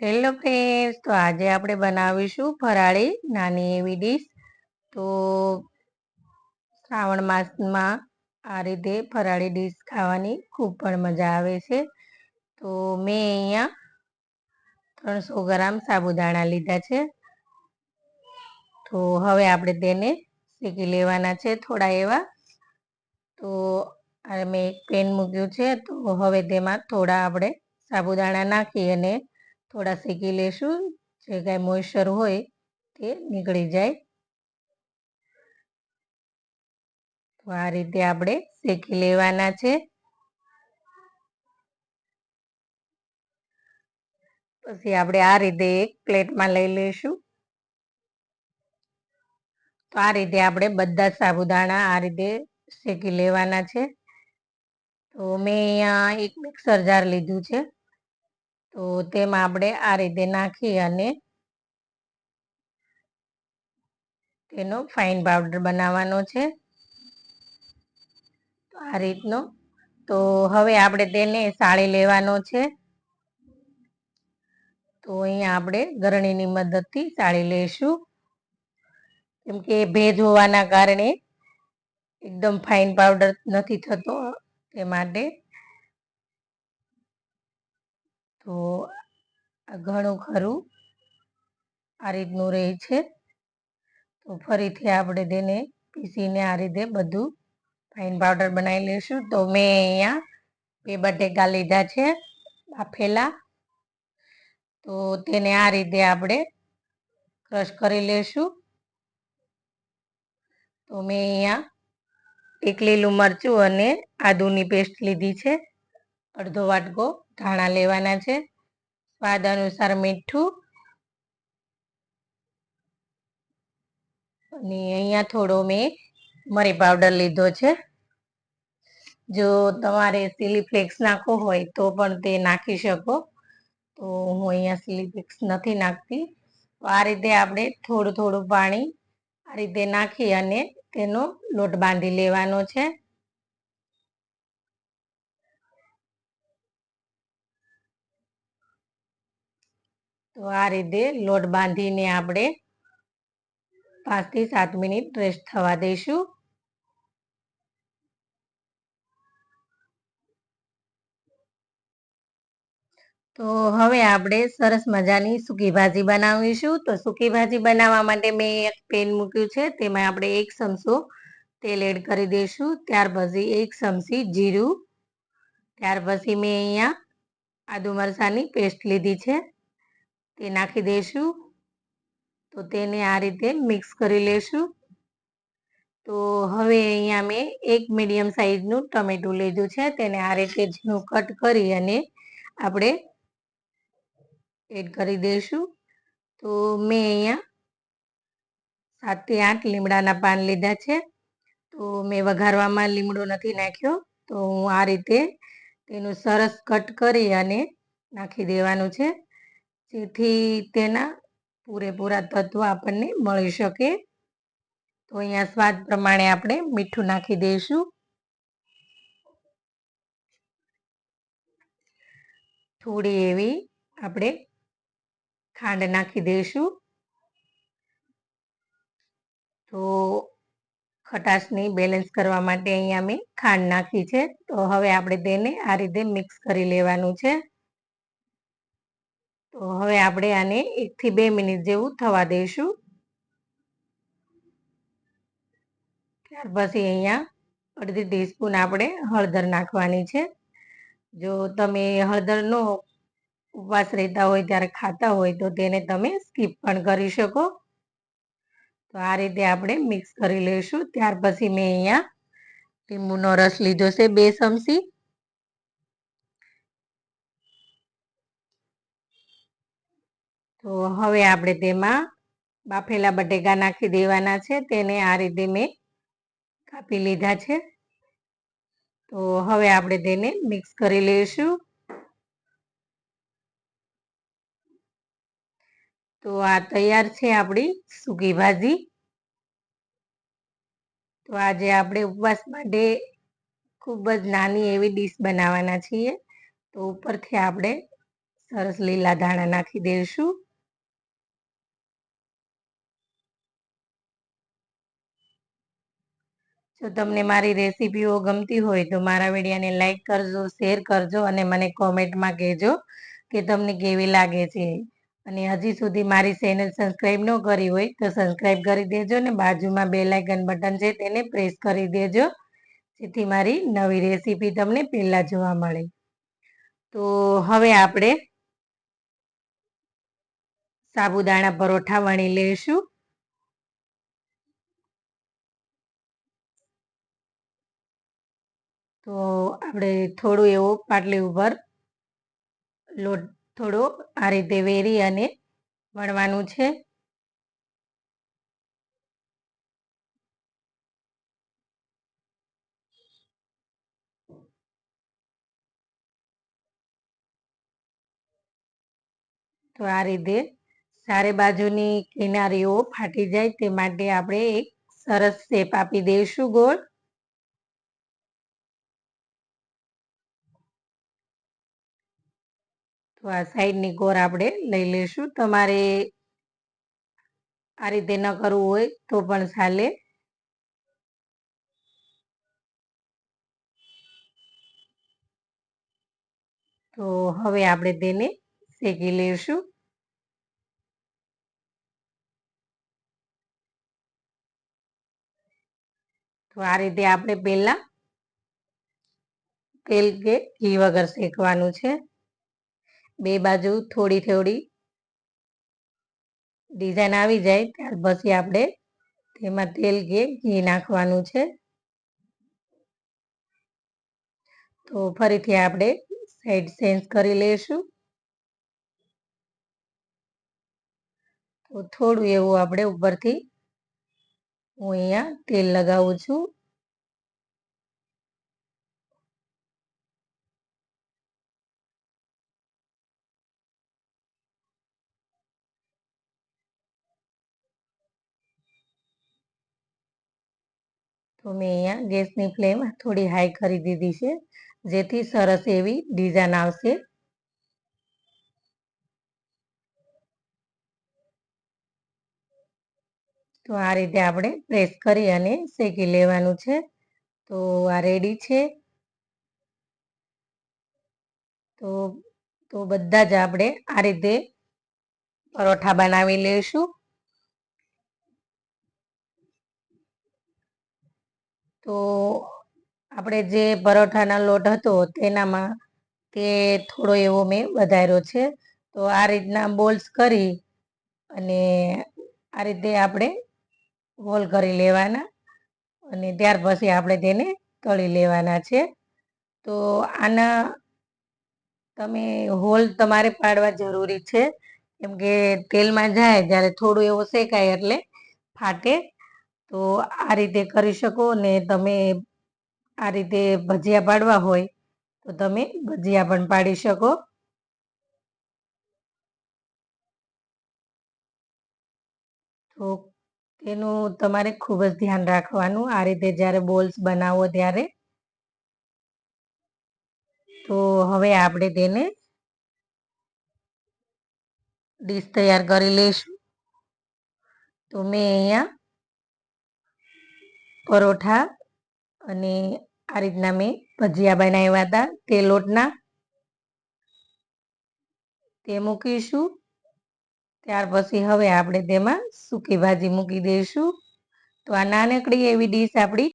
Hello friends તો આજે આપણે બનાવીશું ફરાળી નાની એવી ડીશ તો શ્રાવણ માસમાં આ રીતે ફરાળી ડીશ ખાવાની ખૂબ પણ મજા આવે છે. તો મેં અહીંયા ત્રણસો ગ્રામ સાબુદાણા લીધા છે. તો હવે આપણે તેને શેકી લેવાના છે થોડા એવા. તો મેં એક પેન મૂક્યું છે. તો હવે તેમાં થોડા આપણે સાબુદાણા નાખી અને થોડા શેકી લેશું, જે કાંઈ મોઇશ્ચર હોય તે નીકળી જાય. તો આ રીતે આપણે શેકી લેવાના છે. પછી આપણે આ રીતે એક પ્લેટમાં લઈ લઈશું. તો આ રીતે આપણે બધા સાબુદાણા આ રીતે શેકી લેવાના છે. તો મેં અહીંયા એક મિક્સર જાર લીધું છે. તો તેમાં આપણે આ રીતે નાખી અને તેનો ફાઇન પાવડર બનાવવાનો છે. આ રીતનો. તો હવે આપણે તેને સાળી લેવાનો છે. તો અહીંયા આપણે ગરણીની મદદથી સાળી લઈશું. કેમ કે ભેજ હોવાના કારણે એકદમ ફાઇન પાવડર નથી થતો તે માટે તો ઘણું ખરું. આ રીતનું રહે છે. તો ફરીથી આપણે તેને પીસીને આ રીતે બધું ફાઇન પાવડર બનાવી લઈશું. તો મેં અહીંયા બે બટેકા લીધા છે, બાફેલા. તો તેને આ રીતે આપણે ક્રશ કરી લઈશું. તો મેં અહીંયા એક લીલું મરચું અને આદુની પેસ્ટ લીધી છે. અડધો વાટકો ધાણા લેવાના છે. સ્વાદ અનુસાર મીઠું. અને અહીંયા થોડો મેં મરી પાવડર લીધો છે. જો તમારે સિલી ફ્લેક્સ નાખવો હોય તો પણ તે નાખી શકો. તો હું અહીંયા સિલી ફ્લેક્સ નથી નાખતી. આ રીતે આપણે થોડું થોડું પાણી આ રીતે નાખી અને તેનો લોટ બાંધી લેવાનો છે. તો આ રીતે લોટ બાંધીને આપણે પાંચથી સાત મિનિટ રેસ્ટ થવા દઈશું. તો હવે આપણે સરસ મજાની સૂકી ભાજી બનાવીશું. તો સૂકી ભાજી બનાવવા માટે મેં એક પેન મૂક્યું છે. તેમાં આપણે એક ચમચો તેલ એડ કરી દઈશું. ત્યાર પછી એક ચમચી જીરું. ત્યાર પછી મેં અહીંયા આદુ મરચાંની પેસ્ટ લીધી છે. તે નાખી દઈશું તો તેને આ રીતે મિક્સ કરી લેશું. તો હવે અહીંયા મેં એક મીડિયમ સાઈઝનું ટમેટું લીધું છે. તેને આ રીતે ઝીણું કટ કરી અને આપણે એડ કરી દઈશું તો મેં અહીંયા સાતથી આઠ લીમડાના પાન લીધા છે. તો મેં વઘારવામાં લીમડો નથી નાખ્યો. તો હું આ રીતે તેનું સરસ કટ કરી અને નાખી દેવાનું છે. જેથી તેના પૂરેપૂરા તત્વ આપણને મળી શકે. તો અહીંયા સ્વાદ પ્રમાણે આપણે મીઠું નાખી દઈશું. થોડી એવી આપણે ખાંડ નાખી દઈશું. તો ખટાશની બેલેન્સ કરવા માટે અહીંયા મેં ખાંડ નાખી છે. તો હવે આપણે તેને આ રીતે મિક્સ કરી લેવાનું છે. તો હવે આપણે આને એકથી બે મિનિટ જેવું થવા દઈશું. ત્યાર પછી અહીંયા અડધી ટીસ્પૂન આપણે હળદર નાખવાની છે. જો તમે હળદરનો ઉપવાસ રહેતા હોય, ત્યારે ખાતા હોય, તો તેને તમે સ્કીપ પણ કરી શકો. તો આ રીતે આપણે મિક્સ કરી લઈશું. ત્યાર પછી મેં અહીંયા લીંબુનો રસ લીધો છે બે ચમચી. તો હવે આપણે તેમાં બાફેલા બટેકા નાખી દેવાના છે. તેને આ રીતે મેં કાપી લીધા છે. તો હવે આપણે તેને મિક્સ કરી લઈશું. તો આ તૈયાર છે આપણી સૂકી ભાજી. તો આજે આપણે ઉપવાસ માટે ખૂબ જ નાની એવી ડીશ બનાવવાના છીએ. તો ઉપરથી આપણે સરસ લીલા ધાણા નાખી દઈશું. જો તમને મારી રેસીપીઓ ગમતી હોય તો મારા વિડીયોને લાઈક કરજો, શેર કરજો અને મને કોમેન્ટમાં કહેજો કે તમને કેવી લાગે છે. અને હજી સુધી મારી ચેનલ સબસ્ક્રાઈબ ન કરી હોય તો સબસ્ક્રાઈબ કરી દેજો ને બાજુમાં બે લાઇકન બટન છે તેને પ્રેસ કરી દેજો, જેથી મારી નવી રેસીપી તમને પહેલાં જોવા મળે. તો હવે આપણે સાબુદાણા પરોઠા વણી લઈશું. તો આપણે થોડું એવું પાટલી ઉપર લોટ થોડો આ રીતે વેરી અને વણવાનું છે. તો આ રીતે ચારે બાજુની કિનારીઓ ફાટી જાય તે માટે આપણે એક સરસ શેપ આપી દઈશું ગોળ. આ સાઈડની કોર આપણે લઈ લઈશું. તમારે આ રીતે ન કરવું હોય તો પણ ચાલે. તો હવે આપણે તેને શેકી લઈશું. તો આ રીતે આપણે પહેલા તેલ કે ઘી વગર શેકવાનું છે. બે બાજુ થોડી થોડી ડિઝાઇન આવી જાય, ત્યાર પછી આપણે તેમાં તેલ કે ઘી નાખવાનું છે. તો ફરીથી આપણે સાઈડ ચેન્જ કરી લઈશું. તો થોડું એવું આપણે ઉપરથી હું અહીંયા તેલ લગાવું છું. તો મેં અહીંયા ગેસની ફ્લેમ થોડી હાઈ કરી દીધી છે, જેથી સરસ એવી ડિઝાઇન આવશે. તો આ રીતે આપણે પ્રેસ કરી અને શેકી લેવાનું છે. તો આ રેડી છે. તો તો બધા જ આપણે આ રીતે પરોઠા બનાવી લઈશું. તો આપણે જે પરોઠાના લોટ હતો તેનામાં તે થોડો એવો મેં વધાર્યો છે. તો આ રીતના બોલ્સ કરી અને આ રીતે આપણે હોલ કરી લેવાના અને ત્યાર પછી આપણે તેને તળી લેવાના છે. તો આના તમે હોલ તમારે પાડવા જરૂરી છે. કેમ કે તેલમાં જાય, જ્યારે થોડું એવું શેકાય એટલે ફાટે. તો આ રીતે કરી શકો ને તમે આ રીતે ભજીયા પાડવા હોય તો તમે ભજીયા પણ પાડી શકો. તો તેનું તમારે ખૂબ જ ધ્યાન રાખવાનું આ રીતે જ્યારે બોલ્સ બનાવો ત્યારે. તો હવે આપણે તેને ડીશ તૈયાર કરી લઈશું. તો મેં અહીંયા પરોઠા અને આ રીતના મેં ભજીયા બનાવ્યા હતા. તે લોટના. તે મૂકીશું. ત્યાર પછી હવે આપણે તેમાં સૂકી ભાજી મૂકી દઈશું. તો આ નાનકડી એવી ડીશ આપણી